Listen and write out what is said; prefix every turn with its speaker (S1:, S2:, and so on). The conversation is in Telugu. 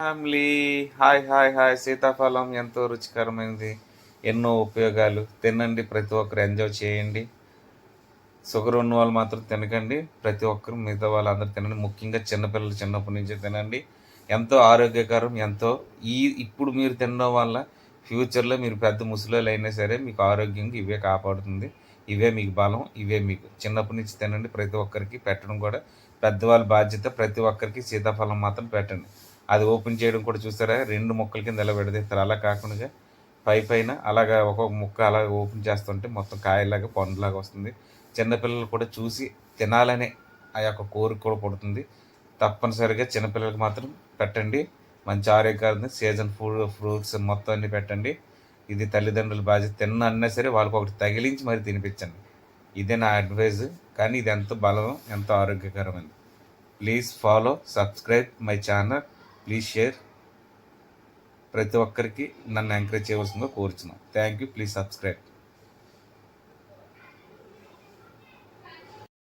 S1: ఫ్యామిలీ హాయ్ హాయ్ హాయ్ సీతాఫలం ఎంతో రుచికరమైనది ఎన్నో ఉపయోగాలు. తినండి ప్రతి ఒక్కరు ఎంజాయ్ చేయండి. షుగర్ ఉన్న వాళ్ళు మాత్రం తినకండి. ప్రతి ఒక్కరు మిగతా వాళ్ళందరూ తినండి. ముఖ్యంగా చిన్నపిల్లలు చిన్నప్పటి నుంచి తినండి. ఎంతో ఆరోగ్యకరం ఎంతో ఈ ఇప్పుడు మీరు తినడం వల్ల ఫ్యూచర్లో మీరు పెద్ద ముసలోళ్ళు అయినా సరే మీకు ఆరోగ్యంగా ఇవే కాపాడుతుంది. ఇవే మీకు బలం ఇవే మీకు చిన్నప్పటి నుంచి తినండి. ప్రతి ఒక్కరికి పెట్టడం కూడా. పెద్దవాళ్ళ బాధ్యత ప్రతి ఒక్కరికి సీతాఫలం మాత్రం పెట్టండి. అది ఓపెన్ చేయడం కూడా చూసారా రెండు మొక్కల కింద ఎలా పెడతారు అలా కాకుండా పై పైన అలాగా ఒక్కొక్క ముక్క అలాగ ఓపెన్ చేస్తుంటే మొత్తం కాయలాగా పండులాగా వస్తుంది. చిన్నపిల్లలు కూడా చూసి తినాలనే ఆ యొక్క కోరిక కూడా పడుతుంది. తప్పనిసరిగా చిన్నపిల్లలకు మాత్రం పెట్టండి. మంచి ఆరోగ్యాన్ని సీజన్ ఫుడ్ ఫ్రూట్స్ మొత్తం అన్ని పెట్టండి. ఇది తల్లిదండ్రుల బాధ్యత. తిన్న అన్నా సరే వాళ్ళకి ఒకటి తగిలించి మరి తినిపించండి. ఇదే నా అడ్వైజ్. కానీ ఇది ఎంతో బలం ఎంతో ఆరోగ్యకరమైనది. Please follow subscribe my channel. Please share ప్రతి ఒక్కరికి నన్ను ఎంకరేజ్ చేయవలసిందిగా కోరుచున్నాను థ్యాంక్ యూ ప్లీజ్ సబ్స్క్రైబ్